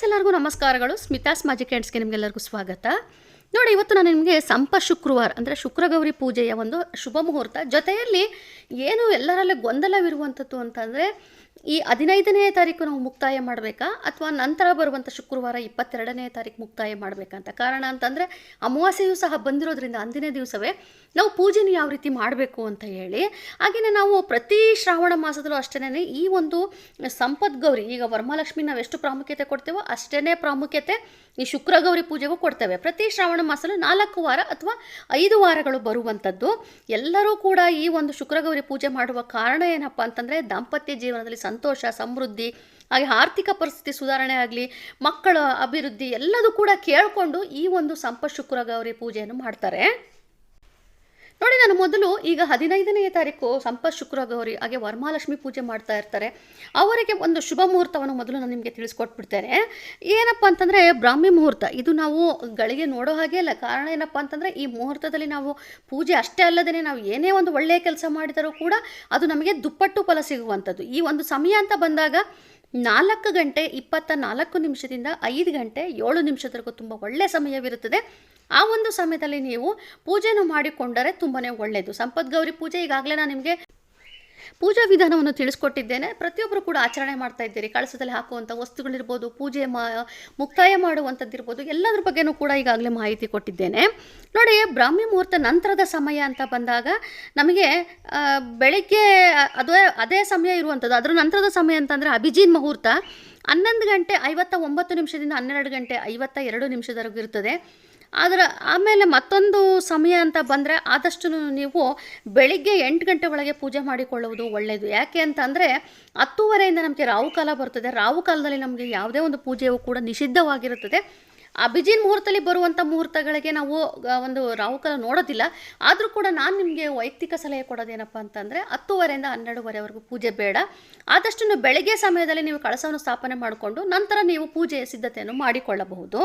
Friends ಎಲ್ಲರಿಗೂ ನಮಸ್ಕಾರಗಳು. Smitha's magic ಹ್ಯಾಂಡ್ಸ್ಗೆ ನಿಮಗೆಲ್ಲರಿಗೂ ಸ್ವಾಗತ. ನೋಡಿ, ಇವತ್ತು ನಾನು ನಿಮಗೆ ಸಂಪ ಶುಕ್ರವಾರ, ಅಂದರೆ ಶುಕ್ರಗೌರಿ ಪೂಜೆಯ ಒಂದು ಶುಭ ಮುಹೂರ್ತ. ಜೊತೆಯಲ್ಲಿ ಏನು ಎಲ್ಲರಲ್ಲೇ ಗೊಂದಲವಿರುವಂಥದ್ದು ಅಂತಂದರೆ ಈ ಹದಿನೈದನೇ ತಾರೀಕು ನಾವು ಮುಕ್ತಾಯ ಮಾಡಬೇಕಾ ಅಥವಾ ನಂತರ ಬರುವಂಥ ಶುಕ್ರವಾರ ಇಪ್ಪತ್ತೆರಡನೇ ತಾರೀಕು ಮುಕ್ತಾಯ ಮಾಡಬೇಕಂತ ಕಾರಣ ಅಂತಂದರೆ ಅಮಾವಾಸ್ಯೆಯೂ ಸಹ ಬಂದಿರೋದ್ರಿಂದ ಅಂದಿನ ದಿವಸವೇ ನಾವು ಪೂಜೆನ ಯಾವ ರೀತಿ ಮಾಡಬೇಕು ಅಂತ ಹೇಳಿ ಹಾಗೆಯೇ ನಾವು ಪ್ರತಿ ಶ್ರಾವಣ ಮಾಸದಲ್ಲೂ ಅಷ್ಟೇ ಈ ಒಂದು ಸಂಪತ್ ಗೌರಿ, ಈಗ ವರಮಹಾಲಕ್ಷ್ಮಿ ನಾವು ಎಷ್ಟು ಪ್ರಾಮುಖ್ಯತೆ ಕೊಡ್ತೇವೋ ಅಷ್ಟೇ ಪ್ರಾಮುಖ್ಯತೆ ಈ ಶುಕ್ರಗೌರಿ ಪೂಜೆಗೂ ಕೊಡ್ತೇವೆ. ಪ್ರತಿ ಶ್ರಾವಣ ಮಾಸದಲ್ಲೂ ನಾಲ್ಕು ವಾರ ಅಥವಾ ಐದು ವಾರಗಳು ಬರುವಂಥದ್ದು. ಎಲ್ಲರೂ ಕೂಡ ಈ ಒಂದು ಶುಕ್ರಗೌರಿ ಪೂಜೆ ಮಾಡುವ ಕಾರಣ ಏನಪ್ಪ ಅಂತಂದರೆ ದಾಂಪತ್ಯ ಜೀವನದಲ್ಲಿ ಸಂತೋಷ, ಸಮೃದ್ಧಿ, ಹಾಗೆ ಆರ್ಥಿಕ ಪರಿಸ್ಥಿತಿ ಸುಧಾರಣೆ ಆಗಲಿ, ಮಕ್ಕಳ ಅಭಿವೃದ್ಧಿ ಎಲ್ಲದೂ ಕೂಡ ಕೇಳಿಕೊಂಡು ಈ ಒಂದು ಸಂಪ ಶುಕ್ರಗೌರಿ ಪೂಜೆಯನ್ನು ಮಾಡ್ತಾರೆ. ನೋಡಿ, ನಾನು ಮೊದಲು ಈಗ ಹದಿನೈದನೆಯ ತಾರೀಕು ಸಂಪತ್ ಶುಕ್ರ ಗೌರಿ ಹಾಗೆ ವರಮಹಾಲಕ್ಷ್ಮಿ ಪೂಜೆ ಮಾಡ್ತಾ ಇರ್ತಾರೆ. ಅವರಿಗೆ ಒಂದು ಶುಭ ಮುಹೂರ್ತವನ್ನು ಮೊದಲು ನಾನು ನಿಮಗೆ ತಿಳಿಸ್ಕೊಟ್ಬಿಡ್ತೇನೆ. ಏನಪ್ಪ ಅಂತಂದರೆ, ಬ್ರಾಹ್ಮಿ ಮುಹೂರ್ತ. ಇದು ನಾವು ಗಳಿಗೆ ನೋಡೋ ಹಾಗೆ ಅಲ್ಲ. ಕಾರಣ ಏನಪ್ಪ ಅಂತಂದರೆ, ಈ ಮುಹೂರ್ತದಲ್ಲಿ ನಾವು ಪೂಜೆ ಅಷ್ಟೇ ಅಲ್ಲದೇ ನಾವು ಏನೇ ಒಂದು ಒಳ್ಳೆಯ ಕೆಲಸ ಮಾಡಿದರೂ ಕೂಡ ಅದು ನಮಗೆ ದುಪ್ಪಟ್ಟು ಫಲ ಸಿಗುವಂಥದ್ದು. ಈ ಒಂದು ಸಮಯ ಅಂತ ಬಂದಾಗ ನಾಲ್ಕು ಗಂಟೆ ಇಪ್ಪತ್ತ ನಾಲ್ಕು ನಿಮಿಷದಿಂದ ಐದು ಗಂಟೆ ಏಳು ನಿಮಿಷದವರೆಗೂ ತುಂಬ ಒಳ್ಳೆಯ ಸಮಯವಿರುತ್ತದೆ. ಆ ಒಂದು ಸಮಯದಲ್ಲಿ ನೀವು ಪೂಜೆಯನ್ನು ಮಾಡಿಕೊಂಡರೆ ತುಂಬಾ ಒಳ್ಳೆಯದು ಸಂಪತ್ ಗೌರಿ ಪೂಜೆ ಈಗಾಗಲೇ ನಾನು ನಿಮಗೆ ಪೂಜಾ ವಿಧಾನವನ್ನು ತಿಳಿಸ್ಕೊಟ್ಟಿದ್ದೇನೆ. ಪ್ರತಿಯೊಬ್ಬರು ಕೂಡ ಆಚರಣೆ ಮಾಡ್ತಾ ಇದ್ದೀರಿ. ಕಳಸದಲ್ಲಿ ಹಾಕುವಂಥ ವಸ್ತುಗಳಿರ್ಬೋದು, ಪೂಜೆ ಮಾ, ಮುಕ್ತಾಯ ಮಾಡುವಂಥದ್ದಿರ್ಬೋದು, ಎಲ್ಲದ್ರ ಬಗ್ಗೆನೂ ಕೂಡ ಈಗಾಗಲೇ ಮಾಹಿತಿ ಕೊಟ್ಟಿದ್ದೇನೆ. ನೋಡಿ, ಬ್ರಾಹ್ಮಿ ಮುಹೂರ್ತ ನಂತರದ ಸಮಯ ಅಂತ ಬಂದಾಗ ನಮಗೆ ಬೆಳಿಗ್ಗೆ, ಅದೇ ಅದೇ ಸಮಯ ಇರುವಂಥದ್ದು. ಅದರ ನಂತರದ ಸಮಯ ಅಂತಂದರೆ ಅಭಿಜಿನ್ ಮುಹೂರ್ತ ಹನ್ನೊಂದು ಗಂಟೆ ಐವತ್ತ ಒಂಬತ್ತು ನಿಮಿಷದಿಂದ ಹನ್ನೆರಡು ಗಂಟೆ ಐವತ್ತ ಎರಡು ನಿಮಿಷದವರೆಗೂ ಇರ್ತದೆ. ಆದರೆ ಆಮೇಲೆ ಮತ್ತೊಂದು ಸಮಯ ಅಂತ ಬಂದರೆ ಆದಷ್ಟು ನೀವು ಬೆಳಿಗ್ಗೆ ಎಂಟು ಗಂಟೆ ಒಳಗೆ ಪೂಜೆ ಮಾಡಿಕೊಳ್ಳುವುದು ಒಳ್ಳೆಯದು ಯಾಕೆ ಅಂತಂದರೆ ಹತ್ತುವರೆಯಿಂದ ನಮಗೆ ರಾಹುಕಾಲ ಬರ್ತದೆ. ರಾಹುಕಾಲದಲ್ಲಿ ನಮಗೆ ಯಾವುದೇ ಒಂದು ಪೂಜೆಯು ಕೂಡ ನಿಷಿದ್ಧವಾಗಿರುತ್ತದೆ. ಅಭಿಜಿನ್ ಮುಹೂರ್ತದಲ್ಲಿ ಬರುವಂಥ ಮುಹೂರ್ತಗಳಿಗೆ ನಾವು ಒಂದು ರಾಹುಕಾಲ ನೋಡೋದಿಲ್ಲ. ಆದರೂ ಕೂಡ ನಾನು ನಿಮಗೆ ವೈಯಕ್ತಿಕ ಸಲಹೆ ಕೊಡೋದೇನಪ್ಪ ಅಂತಂದರೆ ಹತ್ತುವರೆಯಿಂದ ಹನ್ನೆರಡುವರೆವರೆಗೂ ಪೂಜೆ ಬೇಡ. ಆದಷ್ಟು ಬೆಳಗ್ಗೆ ಸಮಯದಲ್ಲಿ ನೀವು ಕಳಸವನ್ನು ಸ್ಥಾಪನೆ ಮಾಡಿಕೊಂಡು ನಂತರ ನೀವು ಪೂಜೆಯ ಸಿದ್ಧತೆಯನ್ನು ಮಾಡಿಕೊಳ್ಳಬಹುದು.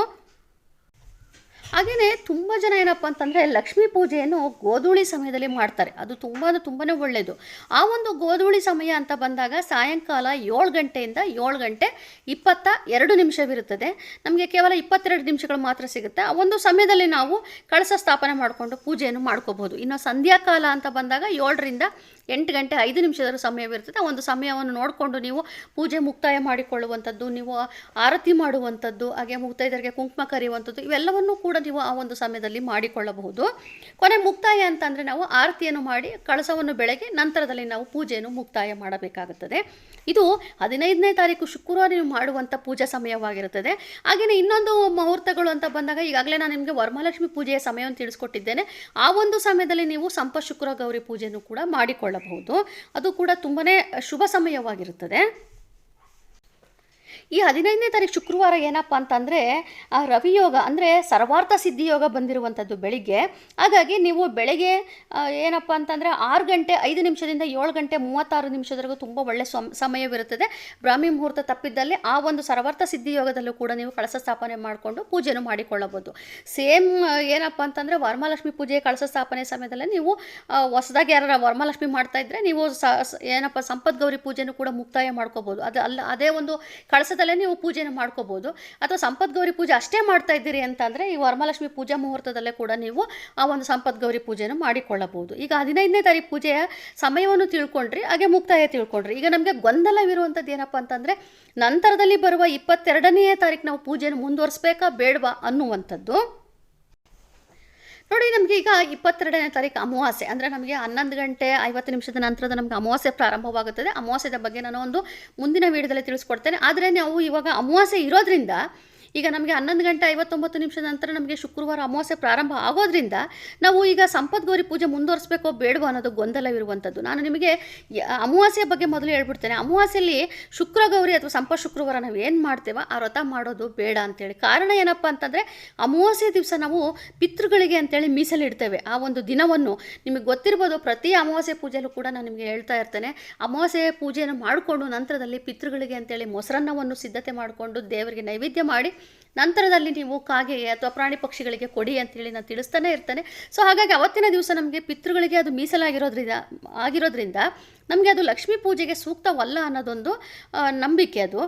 ಹಾಗೆಯೇ ತುಂಬ ಜನ ಏನಪ್ಪ ಅಂತಂದರೆ ಲಕ್ಷ್ಮೀ ಪೂಜೆಯನ್ನು ಗೋಧೂಳಿ ಸಮಯದಲ್ಲಿ ಮಾಡ್ತಾರೆ. ಅದು ತುಂಬ ತುಂಬಾ ಒಳ್ಳೆಯದು ಆ ಒಂದು ಗೋಧೂಳಿ ಸಮಯ ಅಂತ ಬಂದಾಗ ಸಾಯಂಕಾಲ ಏಳು ಗಂಟೆಯಿಂದ ಏಳು ಗಂಟೆ ಇಪ್ಪತ್ತ ಎರಡು ನಿಮಿಷವಿರುತ್ತದೆ. ನಮಗೆ ಕೇವಲ ಇಪ್ಪತ್ತೆರಡು ನಿಮಿಷಗಳು ಮಾತ್ರ ಸಿಗುತ್ತೆ. ಆ ಒಂದು ಸಮಯದಲ್ಲಿ ನಾವು ಕಳಸ ಸ್ಥಾಪನೆ ಮಾಡಿಕೊಂಡು ಪೂಜೆಯನ್ನು ಮಾಡ್ಕೋಬೋದು ಇನ್ನು ಸಂಧ್ಯಾಕಾಲ ಅಂತ ಬಂದಾಗ ಏಳರಿಂದ ಎಂಟು ಗಂಟೆ ಐದು ನಿಮಿಷದ ಸಮಯವಿರುತ್ತದೆ. ಒಂದು ಸಮಯವನ್ನು ನೋಡಿಕೊಂಡು ನೀವು ಪೂಜೆ ಮುಕ್ತಾಯ ಮಾಡಿಕೊಳ್ಳುವಂಥದ್ದು, ನೀವು ಆರತಿ ಮಾಡುವಂಥದ್ದು, ಹಾಗೆ ಮುಕ್ತಾಯದರಿಗೆ ಕುಂಕುಮ ಕರೆಯುವಂಥದ್ದು, ಇವೆಲ್ಲವನ್ನೂ ಕೂಡ ನೀವು ಆ ಒಂದು ಸಮಯದಲ್ಲಿ ಮಾಡಿಕೊಳ್ಳಬಹುದು. ಕೊನೆ ಮುಕ್ತಾಯ ಅಂತಂದರೆ ನಾವು ಆರತಿಯನ್ನು ಮಾಡಿ ಕಳಸವನ್ನು ಬೆಳಗ್ಗೆ ನಂತರದಲ್ಲಿ ನಾವು ಪೂಜೆಯನ್ನು ಮುಕ್ತಾಯ ಮಾಡಬೇಕಾಗುತ್ತದೆ. ಇದು ಹದಿನೈದನೇ ತಾರೀಕು ಶುಕ್ರವಾರ ನೀವು ಮಾಡುವಂಥ ಪೂಜಾ ಸಮಯವಾಗಿರುತ್ತದೆ. ಹಾಗೆಯೇ ಇನ್ನೊಂದು ಮುಹೂರ್ತಗಳು ಅಂತ ಬಂದಾಗ ಈಗಾಗಲೇ ನಾನು ನಿಮಗೆ ವರಮಹಾಲಕ್ಷ್ಮಿ ಪೂಜೆಯ ಸಮಯವನ್ನು ತಿಳಿಸ್ಕೊಟ್ಟಿದ್ದೇನೆ. ಆ ಒಂದು ಸಮಯದಲ್ಲಿ ನೀವು ಸಂಪ ಶುಕ್ರ ಗೌರಿ ಪೂಜೆಯನ್ನು ಕೂಡ ಮಾಡಿಕೊಳ್ಳಬಹುದು. ಅದು ಕೂಡ ತುಂಬಾ ಶುಭ ಸಮಯವಾಗಿರುತ್ತದೆ. ಈ ಹದಿನೈದನೇ ತಾರೀಕು ಶುಕ್ರವಾರ ಏನಪ್ಪ ಅಂತಂದರೆ, ಆ ರವಿಯೋಗ ಅಂದರೆ ಸರ್ವಾರ್ಥ ಸಿದ್ಧಿಯೋಗ ಬಂದಿರುವಂಥದ್ದು ಬೆಳಿಗ್ಗೆ. ಹಾಗಾಗಿ ನೀವು ಬೆಳಗ್ಗೆ ಏನಪ್ಪ ಅಂತಂದರೆ ಆರು ಗಂಟೆ ಐದು ನಿಮಿಷದಿಂದ ಏಳು ಗಂಟೆ ಮೂವತ್ತಾರು ನಿಮಿಷದವರೆಗೂ ತುಂಬ ಒಳ್ಳೆಯ ಸಮ, ಸಮಯವಿರುತ್ತದೆ. ಬ್ರಾಹ್ಮಿ ಮುಹೂರ್ತ ತಪ್ಪಿದ್ದಲ್ಲಿ ಆ ಒಂದು ಸರ್ವಾರ್ಥ ಸಿದ್ಧಿಯೋಗದಲ್ಲೂ ಕೂಡ ನೀವು ಕಳಸ ಸ್ಥಾಪನೆ ಮಾಡಿಕೊಂಡು ಪೂಜೆಯನ್ನು ಮಾಡಿಕೊಳ್ಳಬಹುದು. ಸೇಮ್ ಏನಪ್ಪ ಅಂತಂದರೆ ವರಮಹಾಲಕ್ಷ್ಮಿ ಪೂಜೆ ಕಳಸ ಸ್ಥಾಪನೆ ಸಮಯದಲ್ಲಿ ನೀವು ಹೊಸದಾಗಿ ಯಾರು ವರಮಹಾಲಕ್ಷ್ಮಿ ಮಾಡ್ತಾ ಇದ್ದರೆ ನೀವು ಸ ಏನಪ್ಪ ಸಂಪತ್ ಗೌರಿ ಪೂಜೆನೂ ಕೂಡ ಮುಕ್ತಾಯ ಮಾಡ್ಕೋಬೋದು ಅದು ಅಲ್ಲ, ಅದೇ ಒಂದು ಕಳಸದಲ್ಲೇ ನೀವು ಪೂಜೆನ ಮಾಡ್ಕೋಬೋದು. ಅಥವಾ ಸಂಪತ್ ಗೌರಿ ಪೂಜೆ ಅಷ್ಟೇ ಮಾಡ್ತಾ ಇದ್ದೀರಿ ಅಂತಂದರೆ ಈ ವರಮಹಾಲಕ್ಷ್ಮಿ ಪೂಜಾ ಮುಹೂರ್ತದಲ್ಲೇ ಕೂಡ ನೀವು ಆ ಒಂದು ಸಂಪತ್ ಗೌರಿ ಪೂಜೆನ ಮಾಡಿಕೊಳ್ಳಬಹುದು. ಈಗ ಹದಿನೈದನೇ ತಾರೀಕು ಪೂಜೆಯ ಸಮಯವನ್ನು ತಿಳ್ಕೊಂಡ್ರಿ, ಹಾಗೆ ಮುಕ್ತಾಯ ತಿಳ್ಕೊಂಡ್ರಿ. ಈಗ ನಮಗೆ ಗೊಂದಲವಿರುವಂಥದ್ದು ಏನಪ್ಪ ಅಂತಂದರೆ, ನಂತರದಲ್ಲಿ ಬರುವ ಇಪ್ಪತ್ತೆರಡನೇ ತಾರೀಕು ನಾವು ಪೂಜೆಯನ್ನು ಮುಂದುವರಿಸ್ಬೇಕಾ ಬೇಡವಾ ಅನ್ನುವಂಥದ್ದು. ನೋಡಿ, ನಮಗೆ ಈಗ ಇಪ್ಪತ್ತೆರಡನೇ ತಾರೀಕು ಅಮಾವಾಸ್ಯೆ. ಅಂದರೆ ನಮಗೆ ಹನ್ನೊಂದು ಗಂಟೆ ಐವತ್ತು ನಿಮಿಷದ ನಂತರದ ನಮಗೆ ಅಮಾವಾಸ್ಯೆ ಪ್ರಾರಂಭವಾಗುತ್ತದೆ. ಅಮಾವಾಸ್ಯದ ಬಗ್ಗೆ ನಾನು ಒಂದು ಮುಂದಿನ ವೀಡಿಯೋದಲ್ಲಿ ತಿಳಿಸ್ಕೊಡ್ತೇನೆ. ಆದರೆ ನಾವು ಇವಾಗ ಅಮಾವಾಸ್ಯೆ ಇರೋದ್ರಿಂದ ಈಗ ನಮಗೆ ಹನ್ನೊಂದು ಗಂಟೆ ಐವತ್ತೊಂಬತ್ತು ನಿಮಿಷದ ನಂತರ ನಮಗೆ ಶುಕ್ರವಾರ ಅಮಾವಾಸ್ಯೆ ಪ್ರಾರಂಭ ಆಗೋದ್ರಿಂದ ನಾವು ಈಗ ಸಂಪತ್ ಗೌರಿ ಪೂಜೆ ಮುಂದುವರಿಸಬೇಕೋ ಬೇಡವೋ ಅನ್ನೋದು ಗೊಂದಲವಿರುವಂಥದ್ದು. ನಾನು ನಿಮಗೆ ಯ- ಅಮಾವಾಸ್ಯೆಯ ಬಗ್ಗೆ ಮೊದಲು ಹೇಳ್ಬಿಡ್ತೇನೆ. ಅಮಾವಾಸ್ಯೆಯಲ್ಲಿ ಶುಕ್ರ ಗೌರಿ ಅಥವಾ ಸಂಪತ್ ಶುಕ್ರವಾರ ನಾವು ಏನು ಮಾಡ್ತೇವೋ ಆ ವ್ರತ ಮಾಡೋದು ಬೇಡ ಅಂತೇಳಿ. ಕಾರಣ ಏನಪ್ಪ ಅಂತಂದರೆ ಅಮಾವಾಸ್ಯೆ ದಿವಸ ನಾವು ಪಿತೃಗಳಿಗೆ ಅಂತೇಳಿ ಮೀಸಲಿಡ್ತೇವೆ ಆ ಒಂದು ದಿನವನ್ನು ನಿಮಗೆ ಗೊತ್ತಿರ್ಬೋದು ಪ್ರತಿ ಅಮಾವಾಸ್ಯೆ ಪೂಜೆಯಲ್ಲೂ ಕೂಡ ನಾನು ನಿಮಗೆ ಹೇಳ್ತಾ ಇರ್ತೇನೆ. ಅಮಾವಾಸ್ಯೆ ಪೂಜೆಯನ್ನು ಮಾಡಿಕೊಂಡು ನಂತರದಲ್ಲಿ ಪಿತೃಗಳಿಗೆ ಅಂತೇಳಿ ಮೊಸರನ್ನವನ್ನು ಸಿದ್ಧತೆ ಮಾಡಿಕೊಂಡು ದೇವರಿಗೆ ನೈವೇದ್ಯ ಮಾಡಿ ನಂತರದಲ್ಲಿ ನೀವು ಕಾಗೆಗೆ ಅಥವಾ ಪ್ರಾಣಿ ಪಕ್ಷಿಗಳಿಗೆ ಕೊಡಿ ಅಂತೇಳಿ ನಾನು ತಿಳಿಸ್ತಾನೆ ಇರ್ತೇನೆ. ಸೊ ಹಾಗಾಗಿ ಅವತ್ತಿನ ದಿವಸ ನಮಗೆ ಪಿತೃಗಳಿಗೆ ಅದು ಮೀಸಲಾಗಿರೋದ್ರಿಂದ, ಆಗಿರೋದ್ರಿಂದ ನಮಗೆ ಅದು ಲಕ್ಷ್ಮೀ ಪೂಜೆಗೆ ಸೂಕ್ತವಲ್ಲ ಅನ್ನೋದೊಂದು ನಂಬಿಕೆ ಅದು.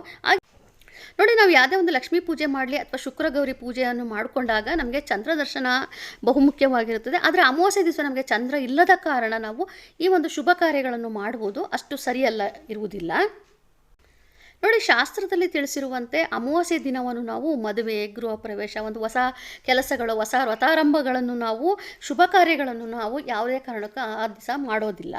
ನೋಡಿ, ನಾವು ಯಾವುದೇ ಒಂದು ಲಕ್ಷ್ಮೀ ಪೂಜೆ ಮಾಡಲಿ ಅಥವಾ ಶುಕ್ರ ಗೌರಿ ಪೂಜೆಯನ್ನು ಮಾಡಿಕೊಂಡಾಗ ನಮಗೆ ಚಂದ್ರ ದರ್ಶನ ಬಹುಮುಖ್ಯವಾಗಿರುತ್ತದೆ. ಆದರೆ ಅಮಾವಾಸ್ಯೆ ದಿವಸ ನಮಗೆ ಚಂದ್ರ ಇಲ್ಲದ ಕಾರಣ ನಾವು ಈ ಒಂದು ಶುಭ ಕಾರ್ಯಗಳನ್ನು ಮಾಡುವುದು ಅಷ್ಟು ಸರಿಯಲ್ಲ, ಇರುವುದಿಲ್ಲ. ನೋಡಿ, ಶಾಸ್ತ್ರದಲ್ಲಿ ತಿಳಿಸಿರುವಂತೆ ಅಮಾವಾಸ್ಯೆ ದಿನವನ್ನು ನಾವು ಮದುವೆ, ಗೃಹ ಪ್ರವೇಶ, ಒಂದು ಹೊಸ ಕೆಲಸಗಳು, ಹೊಸ ವ್ರತಾರಂಭಗಳನ್ನು ನಾವು, ಶುಭ ಕಾರ್ಯಗಳನ್ನು ನಾವು ಯಾವುದೇ ಕಾರಣಕ್ಕೂ ಆ ದಿವಸ ಮಾಡೋದಿಲ್ಲ.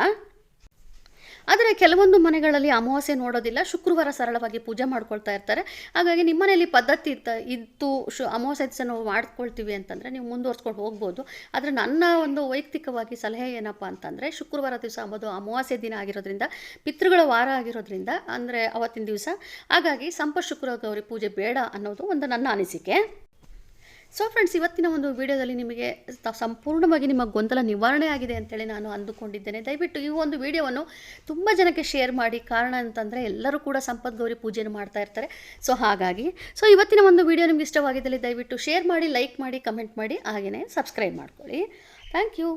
ಆದರೆ ಕೆಲವೊಂದು ಮನೆಗಳಲ್ಲಿ ಅಮಾವಾಸ್ಯೆ ನೋಡೋದಿಲ್ಲ, ಶುಕ್ರವಾರ ಸರಳವಾಗಿ ಪೂಜೆ ಮಾಡ್ಕೊಳ್ತಾ ಇರ್ತಾರೆ. ಹಾಗಾಗಿ ನಿಮ್ಮ ಮನೆಯಲ್ಲಿ ಪದ್ಧತಿ ಇತ್ತ, ಇತ್ತು, ಶು, ಅಮಾವಾಸ್ಯೆ ದಿವಸ ನಾವು ಮಾಡ್ಕೊಳ್ತೀವಿ ಅಂತಂದರೆ ನೀವು ಮುಂದುವರ್ಸ್ಕೊಂಡು ಹೋಗ್ಬೋದು. ಆದರೆ ನನ್ನ ಒಂದು ವೈಯಕ್ತಿಕವಾಗಿ ಸಲಹೆ ಏನಪ್ಪ ಅಂತಂದರೆ, ಶುಕ್ರವಾರ ದಿವಸ ಅಂಬೋದು ಅಮಾವಾಸ್ಯೆ ದಿನ ಆಗಿರೋದ್ರಿಂದ, ಪಿತೃಗಳ ವಾರ ಆಗಿರೋದ್ರಿಂದ, ಅಂದರೆ ಅವತ್ತಿನ ದಿವಸ, ಹಾಗಾಗಿ ಸಂಪ ಶುಕ್ರ ಗೌರಿ ಪೂಜೆ ಬೇಡ ಅನ್ನೋದು ಒಂದು ನನ್ನ ಅನಿಸಿಕೆ. ಸೊ ಫ್ರೆಂಡ್ಸ್ ಇವತ್ತಿನ ಒಂದು ವಿಡಿಯೋದಲ್ಲಿ ನಿಮಗೆ ಸಂಪೂರ್ಣವಾಗಿ ನಿಮ್ಮ ಗೊಂದಲ ನಿವಾರಣೆ ಆಗಿದೆ ಅಂತೇಳಿ ನಾನು ಅಂದುಕೊಂಡಿದ್ದೇನೆ. ದಯವಿಟ್ಟು ಈ ಒಂದು ವಿಡಿಯೋವನ್ನು ತುಂಬ ಜನಕ್ಕೆ ಶೇರ್ ಮಾಡಿ. ಕಾರಣ ಅಂತಂದರೆ ಎಲ್ಲರೂ ಕೂಡ ಸಂಪತ್ ಗೌರಿ ಪೂಜೆಯನ್ನು ಮಾಡ್ತಾ ಇರ್ತಾರೆ. ಸೊ ಹಾಗಾಗಿ ಸೊ ಇವತ್ತಿನ ಒಂದು ವಿಡಿಯೋ ನಿಮ್ಗೆ ಇಷ್ಟವಾಗಿದ್ದಲ್ಲಿ ದಯವಿಟ್ಟು ಶೇರ್ ಮಾಡಿ, ಲೈಕ್ ಮಾಡಿ, ಕಮೆಂಟ್ ಮಾಡಿ ಹಾಗೆಯೇ ಸಬ್ಸ್ಕ್ರೈಬ್ ಮಾಡ್ಕೊಳ್ಳಿ. Thank you